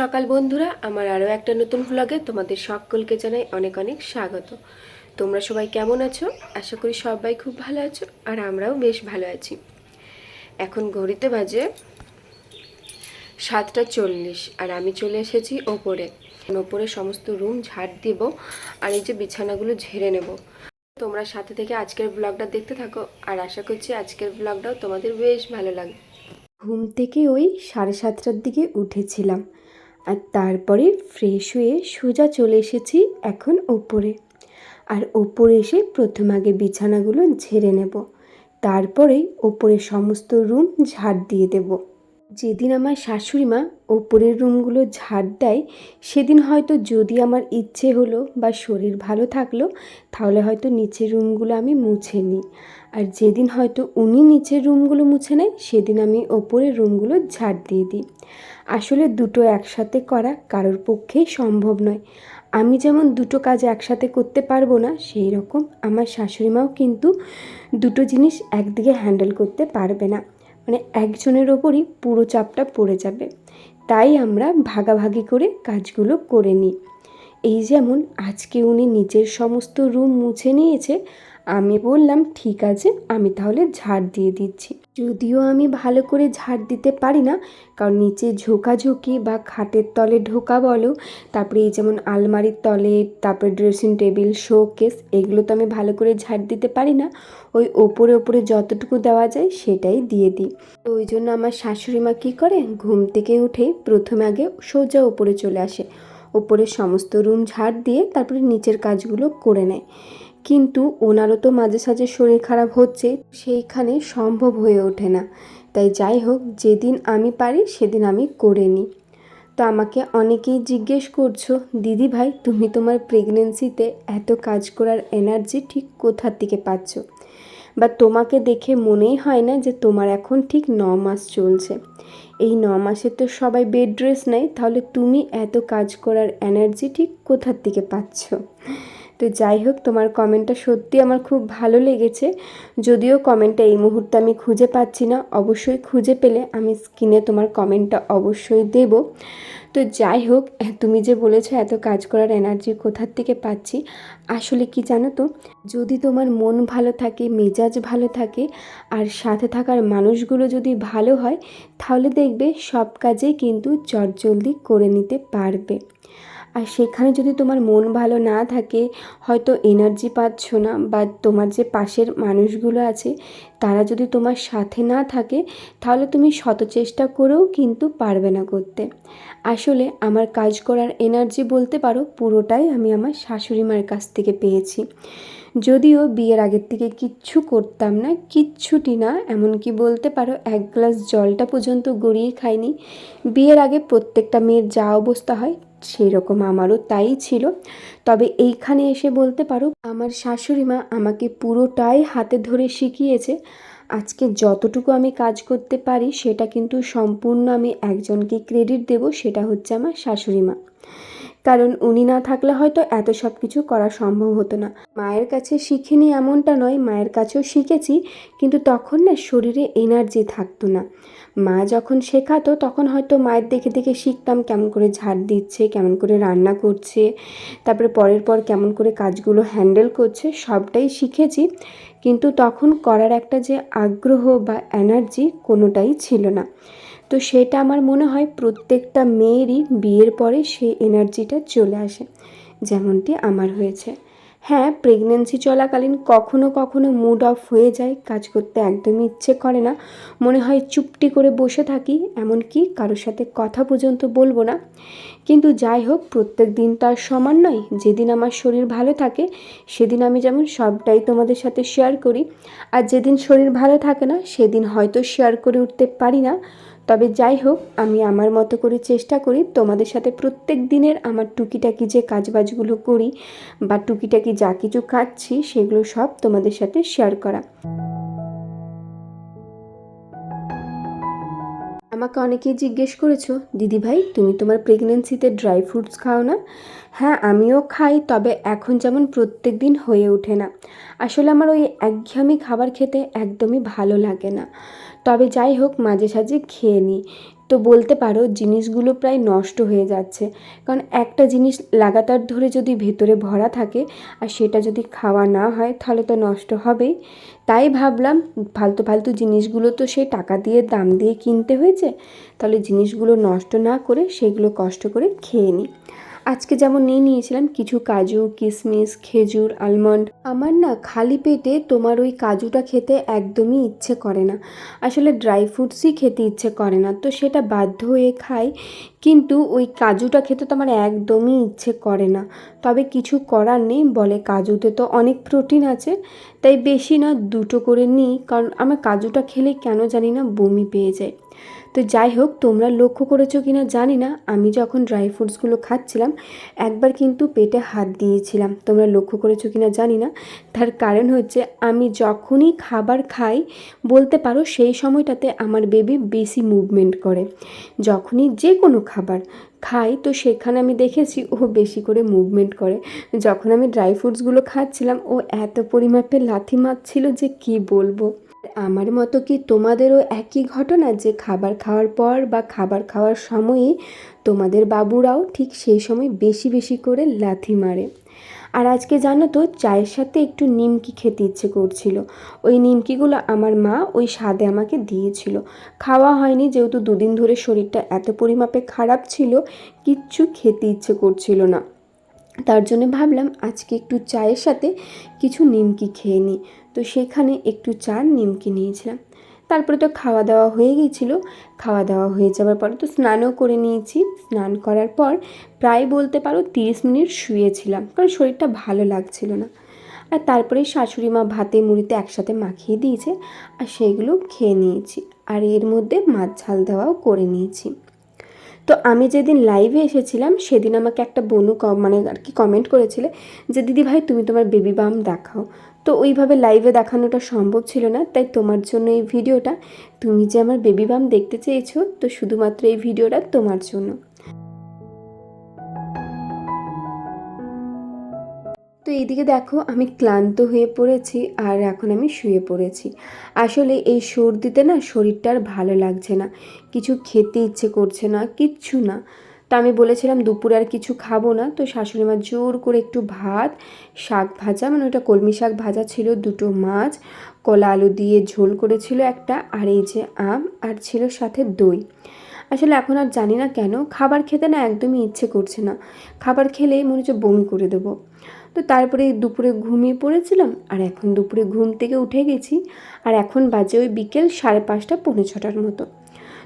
সকাল বন্ধুরা, আমার আরও একটা নতুন ভ্লগে তোমাদের সকলকে জানাই অনেক অনেক স্বাগত। তোমরা সবাই কেমন আছো? আশা করি সবাই খুব ভালো আছো আর আমরাও বেশ ভালো আছি। এখন ঘড়িতে বাজে সাতটা চল্লিশ আর আমি চলে এসেছি ওপরে। ওপরে সমস্ত রুম ঝাড় দিব আর এই যে বিছানাগুলো ঝেড়ে নেব। তোমরা সাথে থেকে আজকের ব্লগটা দেখতে থাকো আর আশা করছি আজকের ব্লগটাও তোমাদের বেশ ভালো লাগবে। ঘুম থেকে ওই সাড়ে সাতটার দিকে উঠেছিলাম। আর তারপরে ফ্রেশ হয়ে সোজা চলে এসেছি এখন ওপরে আর ওপরে এসে প্রথম আগে বিছানাগুলো ঝেড়ে নেব। তারপরে ওপরে সমস্ত রুম ঝাড় দিয়ে দেব। যেদিন আমার শাশুড়ি মা ওপরের রুমগুলো ঝাড় দেয়, সেদিন হয়তো যদি আমার ইচ্ছে হলো বা শরীর ভালো থাকল, তাহলে হয়তো নিচের রুমগুলো আমি মুছে নিই। আর যেদিন হয়তো উনি নিচের রুমগুলো মুছে নেয়, সেদিন আমি ওপরের রুমগুলো ঝাড় দিয়ে দিই। আসলে দুটো একসাথে করা কারোর পক্ষেই সম্ভব নয়। আমি যেমন দুটো কাজ একসাথে করতে পারব না, সেই রকম আমার শাশুড়ি মাও কিন্তু দুটো জিনিস একদিকে হ্যান্ডেল করতে পারবে না। মানে একজনের ওপরই পুরো চাপটা পড়ে যাবে। তাই আমরা ভাগাভাগি করে কাজগুলো করে নিই। এই যেমন আজকে উনি নিজের সমস্ত রুম মুছে নিয়েছে আমি বললাম, ঠিক আছে, আমি তাহলে ঝাড় দিয়ে দিচ্ছি। যদিও আমি ভালো করে ঝাড় দিতে পারি না, কারণ নিচে ঝোঁকাঝুঁকি বা খাটের তলে ঢোকা বলো, তারপরে এই যেমন আলমারির তলে, তারপরে ড্রেসিং টেবিল শোকেস এগুলো তো আমি ভালো করে ঝাড় দিতে পারি না। ওই ওপরে ওপরে যতটুকু দেওয়া যায় সেটাই দিয়ে দিই। তো ওই জন্য আমার শাশুড়ি মা কী করে ঘুম থেকে উঠে প্রথমে আগে সোজা ওপরে চলে আসে। ওপরে সমস্ত রুম ঝাড় দিয়ে তারপরে নিচের কাজগুলো করে নেয়। কিন্তু ওনারও তো মাঝে সাঝে শরীর খারাপ হচ্ছে, সেইখানে সম্ভব হয়ে ওঠে না। তাই যাই হোক, যেদিন আমি পারি, সেদিন আমি করে নিই। তো আমাকে অনেকেই জিজ্ঞেস করছ, দিদি ভাই, তুমি তোমার প্রেগনেন্সিতে এত কাজ করার এনার্জি ঠিক কোথার থেকে পাচ্ছ? বা তোমাকে দেখে মনেই হয় না যে তোমার এখন ঠিক ন মাস চলছে। এই ন মাসে তো সবাই বেড ড্রেস নেয়, তাহলে তুমি এত কাজ করার এনার্জি ঠিক কোথার থেকে পাচ্ছ? তো যাই হোক, তোমার কমেন্টটা সত্যি আমার খুব ভালো লেগেছে। যদিও কমেন্টটা এই মুহূর্তে আমি খুঁজে পাচ্ছি না, অবশ্যই খুঁজে পেলে আমি স্ক্রিনে তোমার কমেন্টটা অবশ্যই দেব। তো যাই হোক, তুমি যে বলেছ এত কাজ করার এনার্জি কোথার থেকে পাচ্ছি, আসলে কি জানো তো? যদি তোমার মন ভালো থাকে, মেজাজ ভালো থাকে, আর সাথে থাকার মানুষগুলো যদি ভালো হয়, তাহলে দেখবে সব কাজেই কিন্তু চটজলদি করে নিতে পারবে। আর সেখানে যদি তোমার মন ভালো না থাকে, হয়তো এনার্জি পাচ্ছ না বা তোমার যে পাশের মানুষগুলো আছে, তারা যদি তোমার সাথে না থাকে, তাহলে তুমি শত চেষ্টা করেও কিন্তু পারবে না করতে। আসলে আমার কাজ করার এনার্জি বলতে পারো, পুরোটাই আমি আমার শাশুড়ি মায়ের কাছ থেকে পেয়েছি। যদিও বিয়ের আগের থেকে কিচ্ছু করতাম না, কিচ্ছুটি না, এমনকি বলতে পারো এক গ্লাস জলটা পর্যন্ত গড়িয়ে খাইনি। বিয়ের আগে প্রত্যেকটা মেয়ের যা অবস্থা হয় সেই রকম আমারও তাই ছিল। তবে এইখানে এসে বলতে পারো, আমার শাশুড়ি মা আমাকে পুরোটাই হাতে ধরে শিখিয়েছে। আজকে যতটুকু আমি কাজ করতে পারি, সেটা কিন্তু সম্পূর্ণ আমি একজনকে ক্রেডিট দেব, সেটা হচ্ছে আমার শাশুড়ি মা। কারণ উনি না থাকলে হয়তো এত সব কিছু করা সম্ভব হতো না। মায়ের কাছে শিখিনি এমনটা নয়, মায়ের কাছেও শিখেছি, কিন্তু তখন না শরীরে এনার্জি থাকতো না। মা যখন শেখাতো, তখন হয়তো মায়ের দেখে দেখে শিখতাম কেমন করে ঝাড় দিচ্ছে, কেমন করে রান্না করছে, তারপরে পরের পর কেমন করে কাজগুলো হ্যান্ডেল করছে, সবটাই শিখেছি, কিন্তু তখন করার একটা যে আগ্রহ বা এনার্জি কোনোটাই ছিল না। তো সেটা আমার মনে হয় প্রত্যেকটা মেয়েরই বিয়ের পরে সেই এনার্জিটা চলে আসে, যেমনটি আমার হয়েছে। হ্যাঁ প্রেগনেন্সি চলাকালীন কখনো কখনো মুড অফ হয়ে যায়, কাজ করতে একদমই ইচ্ছে করে না। মনে হয় চুপটি করে বসে থাকি, এমনকি কারোর সাথে কথা পর্যন্ত বলব না। কিন্তু যাই হোক, প্রত্যেক দিন তো আর সমান নয়। যেদিন আমার শরীর ভালো থাকে, সেদিন আমি যেমন সবটাই তোমাদের সাথে শেয়ার করি। আর যেদিন শরীর ভালো থাকে না, সেদিন হয়তো শেয়ার করে উঠতে পারি না। তবে যাই হোক, আমি আমার মতো করে চেষ্টা করি তোমাদের সাথে প্রত্যেক দিনের আমার টুকিটাকি যে কাজবাজগুলো করি বা টুকিটাকি যা কিছু খাচ্ছি, সেগুলো সব তোমাদের সাথে শেয়ার করা। আমাকে অনেকেই জিজ্ঞেস করেছ, দিদি ভাই, তুমি তোমার প্রেগনেন্সিতে ড্রাই ফ্রুটস খাও না? হ্যাঁ আমিও খাই, তবে এখন যেমন প্রত্যেক দিন হয়ে ওঠে না। আসলে আমার ওই একঘেয়েমি খাবার খেতে একদমই ভালো লাগে না। তবে যাই হোক, মাঝে সাঝে খেয়ে নিই। তো বলতে পারো, জিনিসগুলো প্রায় নষ্ট হয়ে যাচ্ছে। কারণ একটা জিনিস লাগাতার ধরে যদি ভেতরে ভরা থাকে আর সেটা যদি খাওয়া না হয়, তাহলে তো নষ্ট হবেই। তাই ভাবলাম, ফালতু ফালতু জিনিসগুলো তো সে টাকা দিয়ে, দাম দিয়ে কিনতে হয়েছে, তাহলে জিনিসগুলো নষ্ট না করে সেগুলো কষ্ট করে খেয়ে নিই। আজকে যেমন নিয়ে নিয়েছিলাম কিছু কাজু কিশমিশ খেজুর আলমন্ড আমার না খালি পেটে তোমার ওই কাজুটা খেতে একদমই ইচ্ছে করে না। আসলে ড্রাই ফ্রুটসই খেতে ইচ্ছে করে না, তো সেটা বাধ্য হয়ে খাই। কিন্তু ওই কাজুটা খেতে তো আমার একদমই ইচ্ছে করে না। তবে কিছু করার নেই, বলে কাজুতে তো অনেক প্রোটিন আছে। তাই বেশি না, দুটো করে নিই, কারণ আমার কাজুটা খেলে কেন জানি না বমি পেয়ে যায়। তো যাই হোক, তোমরা লক্ষ্য করেছ কি না জানি না। আমি যখন ড্রাই ফ্রুটসগুলো খাচ্ছিলাম, একবার কিন্তু পেটে হাত দিয়েছিলাম। তোমরা লক্ষ্য করেছ কি না জানি না। তার কারণ হচ্ছে, আমি যখনই খাবার খাই, বলতে পারো সেই সময়টাতে আমার বেবি বেশি মুভমেন্ট করে। যখনই যে কোনো খাবার খাই, তো সেখানে আমি দেখেছি ও বেশি করে মুভমেন্ট করে। যখন আমি ড্রাই ফ্রুটসগুলো খাচ্ছিলাম, ও এত পরিমাপে লাথি মারছিল যে কি বলব? আমার মতো কি তোমাদেরও একই ঘটনা যে খাবার খাওয়ার পর বা খাবার খাওয়ার সময়ে তোমাদের বাবুরাও ঠিক সেই সময় বেশি বেশি করে লাথি মারে? আর আজকে জানো তো, চায়ের সাথে একটু নিমকি খেতে ইচ্ছে করছিল। ওই নিমকিগুলো আমার মা ওই স্বাদে আমাকে দিয়েছিল। খাওয়া হয়নি যেহেতু দুদিন ধরে শরীরটা এত পরিমাপে খারাপ ছিল, কিচ্ছু খেতে ইচ্ছে করছিল না। তার জন্য ভাবলাম আজকে একটু চায়ের সাথে কিছু নিমকি খেয়ে নিই। তো সেখানে একটু চার নিমকি নিয়েছিলাম। তারপরে তো খাওয়া দাওয়া হয়ে গিয়েছিল খাওয়া দাওয়া হয়ে যাওয়ার পরে তো স্নানও করে নিয়েছি। স্নান করার পর প্রায় বলতে পারো তিরিশ মিনিট শুয়েছিলাম, কারণ শরীরটা ভালো লাগছিল না। আর তারপরে শাশুড়ি মা ভাতে মুড়িতে একসাথে মাখিয়ে দিয়েছে, আর সেইগুলো খেয়ে নিয়েছি। আর এর মধ্যে মাছ ঝাল দেওয়াও করে নিয়েছি। তো আমি যেদিন লাইভে এসেছিলাম, সেদিন আমাকে একটা বনু মানে আর কি কমেন্ট করেছিলে যে, দিদি ভাই, তুমি তোমার বেবি বাম দেখাও। তো ওইভাবে লাইভে দেখানোটা সম্ভব ছিল না, তাই তোমার জন্য এই ভিডিওটা তুমি যে আমার বেবি বাম দেখতে চেয়েছো, তো শুধুমাত্র এই ভিডিওটা তোমার জন্য। এইদিকে দেখো, আমি ক্লান্ত হয়ে পড়েছি আর এখন আমি শুয়ে পড়েছি। আসলে এই সর্দিতে না শরীরটা আর ভালো লাগছে না। কিছু খেতে ইচ্ছে করছে না, কিচ্ছু না। তা আমি বলেছিলাম দুপুরে আর কিছু খাব না, তো শাশুড়ি মা জোর করে একটু ভাত, শাক ভাজা মানে ওটা কলমি শাক ভাজা ছিল, দুটো মাছ, কলা আলু দিয়ে ঝোল করেছিল একটা, আর এই যে আম, আর ছিল সাথে দই। আসলে এখন আর জানি না কেন, খাবার খেতে না একদমই ইচ্ছে করছে না। খাবার খেলেই মনে হচ্ছে বমি করে দেবো। তো তারপরে দুপুরে ঘুমিয়ে পড়েছিলাম আর এখন দুপুরে ঘুম থেকে উঠে গেছি আর এখন বাজে ওই বিকেল সাড়ে পাঁচটা, পৌনে ছটার মতো।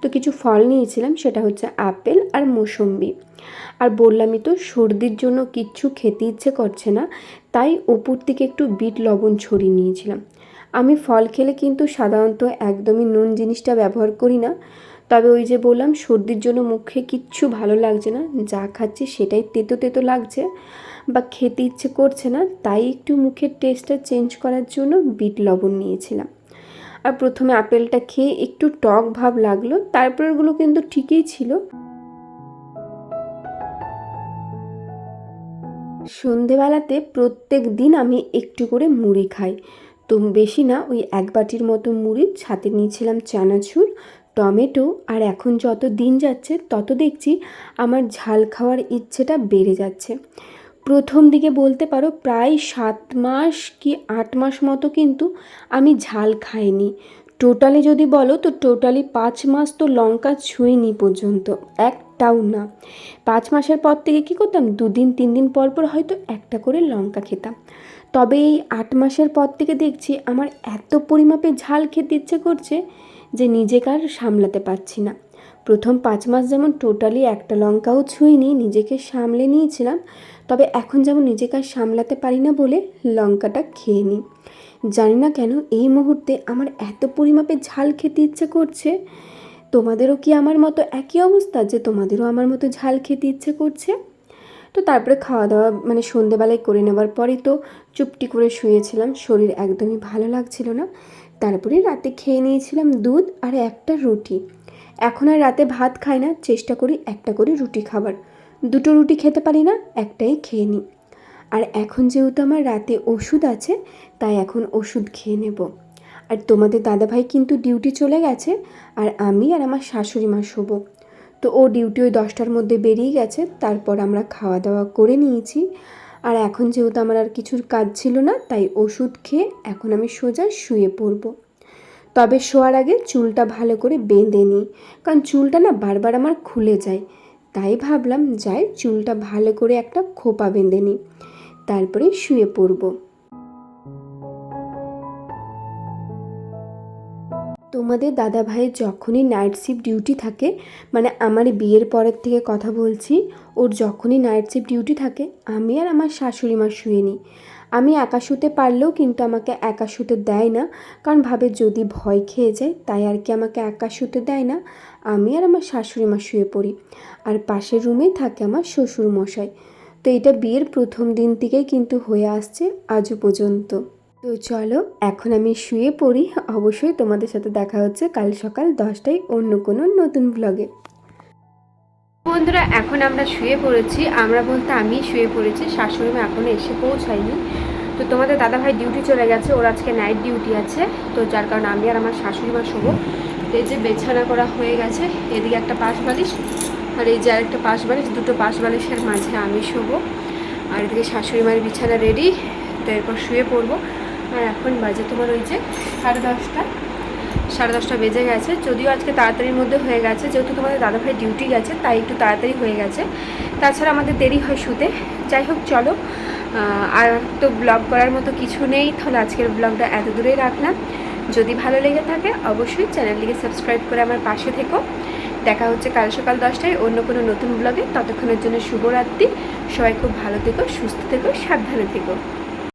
তো কিছু ফল নিয়েছিলাম, সেটা হচ্ছে আপেল আর মৌসম্বি। আর বললামই তো, সর্দির জন্য কিচ্ছু খেতে ইচ্ছে করছে না, তাই ওপর থেকে একটু বিট লবণ ছড়িয়ে নিয়েছিলাম। আমি ফল খেলে কিন্তু সাধারণত একদমই নুন জিনিসটা ব্যবহার করি না, তবে ওই যে বললাম, সর্দির জন্য মুখে কিচ্ছু ভালো লাগছে না, যা খাচ্ছি সেটাই তেতো তেতো লাগছে। বা খেতে ইচ্ছে করছে না, তাই একটু মুখের টেস্টটা চেঞ্জ করার জন্য বিট লবণ নিয়েছিলাম। আর প্রথমে আপেলটা খেয়ে একটু টক ভাব লাগল তারপরেগুলো কিন্তু ঠিকই ছিল। সন্ধেবেলাতে প্রত্যেক দিন আমি একটু করে মুড়ি খাই। তো বেশি না, ওই এক বাটির মতো মুড়ি, সাথে নিয়েছিলাম চানাচুর, টমেটো, আর এখন যত দিন যাচ্ছে, তত দেখছি আমার ঝাল খাওয়ার ইচ্ছেটা বেড়ে যাচ্ছে। প্রথম দিকে বলতে পারো প্রায় সাত মাস কি আট মাস মতো কিন্তু আমি ঝাল খাইনি। টোটালি যদি বলো তো টোটালি পাঁচ মাস তো লঙ্কা ছুঁইনি পর্যন্ত, একটাও না। পাঁচ মাসের পর থেকে কী করতাম? দুদিন তিন দিন পর পর হয়তো একটা করে লঙ্কা খেতাম। তবে এই আট মাসের পর থেকে দেখছি আমার এত পরিমাপে ঝাল খেতে ইচ্ছে করছে যে নিজেকে আর সামলাতে পারছি না। প্রথম পাঁচ মাস যেমন টোটালি একটা লঙ্কাও ছুঁইনি, নিজেকে সামলে নিয়েছিলাম, তবে এখন যেমন নিজেকে আর সামলাতে পারি না বলে লঙ্কাটা খেয়ে নিই। জানি না কেন এই মুহূর্তে আমার এত পরিমাপে ঝাল খেতে ইচ্ছে করছে, তোমাদেরও কি আমার মতো একই অবস্থা যে তোমাদেরও আমার মতো ঝাল খেতে ইচ্ছে করছে? তো তারপরে খাওয়া দাওয়া মানে সন্ধেবেলায় করে নেওয়ার পরেই তো চুপটি করে শুয়েছিলাম, শরীর একদমই ভালো লাগছিল না। তারপরে রাতে খেয়ে নিয়েছিলাম দুধ আর একটা রুটি। এখন আর রাতে ভাত খাই না, চেষ্টা করি একটা করে রুটি খাবার। দুটো রুটি খেতে পারি না, একটাই খেয়ে নিই। আর এখন যেহেতু আমার রাতে ওষুধ আছে, তাই এখন ওষুধ খেয়ে নেব। আর তোমাদের দাদাভাই কিন্তু ডিউটি চলে গেছে, আর আমি আর আমার শাশুড়ি মা শোবো। তো ও ডিউটি ওই দশটার মধ্যে বেরিয়ে গেছে, তারপর আমরা খাওয়া দাওয়া করে নিয়েছি। আর এখন যেহেতু আমার আর কিছুর কাজ ছিল না, তাই ওষুধ খেয়ে এখন আমি সোজা শুয়ে পড়ব। তবে শোয়ার আগে চুলটা ভালো করে বেঁধে নিই কারণ চুলটা না বারবার আমার খুলে যায়। তাই ভাবলাম, যাই চুলটা ভালো করে একটা খোপা বেঁধে নিই তারপরে শুয়ে পড়ব। তোমাদের দাদা ভাইয়ের যখনই নাইট শিফট ডিউটি থাকে মানে আমার বিয়ের পরের থেকে কথা বলছি, ওর যখনই নাইট শিফট ডিউটি থাকে, আমি আর আমার শাশুড়ি মা শুয়ে নিই আমি একা শুতে পারলেও কিন্তু আমাকে একা শুতে দেয় না। কারণ ভাবে যদি ভয় খেয়ে যায়, তাই আর কি আমাকে একা শুতে দেয় না। আমি আর আমার শাশুড়ি মা শুয়ে পড়ি। আর পাশের রুমেই থাকে আমার শ্বশুর মশাই। তো এটা বিয়ের প্রথম দিন থেকেই কিন্তু হয়ে আসছে আজও পর্যন্ত। তো চলো, এখন আমি শুয়ে পড়ি। অবশ্যই তোমাদের সাথে দেখা হচ্ছে কাল সকাল দশটায় অন্য কোনো নতুন ব্লগে বন্ধুরা, এখন আমরা শুয়ে পড়েছি। আমরা বলতে আমি শুয়ে পড়েছি, শাশুড়ি মা এখনও এসে পৌঁছায়নি। তো তোমাদের দাদাভাই ডিউটি চলে গেছে, ওর আজকে নাইট ডিউটি আছে। তো যার কারণে আমি আর আমার শাশুড়ি মা শোবো। তো এই যে বেছানা করা হয়ে গেছে, এদিকে একটা পাশ বালিশ আর এই যে আরেকটা পাশ বালিশ দুটো পাশ বালিশের মাঝে আমি শোবো। আর এদিকে শাশুড়ি মায়ের বিছানা রেডি তো এরপর শুয়ে পড়ব। আর এখন বাজে তোমার ওই যে সাড়ে দশটা। সাড়ে দশটা বেজে গেছে। যদিও আজকে তাড়াতাড়ির মধ্যে হয়ে গেছে, যেহেতু তোমাদের দাদাভাই ডিউটি গেছে, তাই একটু তাড়াতাড়ি হয়ে গেছে। তাছাড়া আমাদের দেরি হয় শুতে। যাই হোক, চলো। আর তো ব্লগ করার মতো কিছু নেই, তাহলে আজকের ব্লগটা এত দূরেই রাখলাম। যদি ভালো লেগে থাকে, অবশ্যই চ্যানেলটিকে সাবস্ক্রাইব করে আমার পাশে থেকো। দেখা হচ্ছে কাল সকাল দশটায় অন্য কোনো নতুন ব্লগে ততক্ষণের জন্য শুভরাত্রি। সবাই খুব ভালো থেকো, সুস্থ থেকো, সাবধানে থেকো।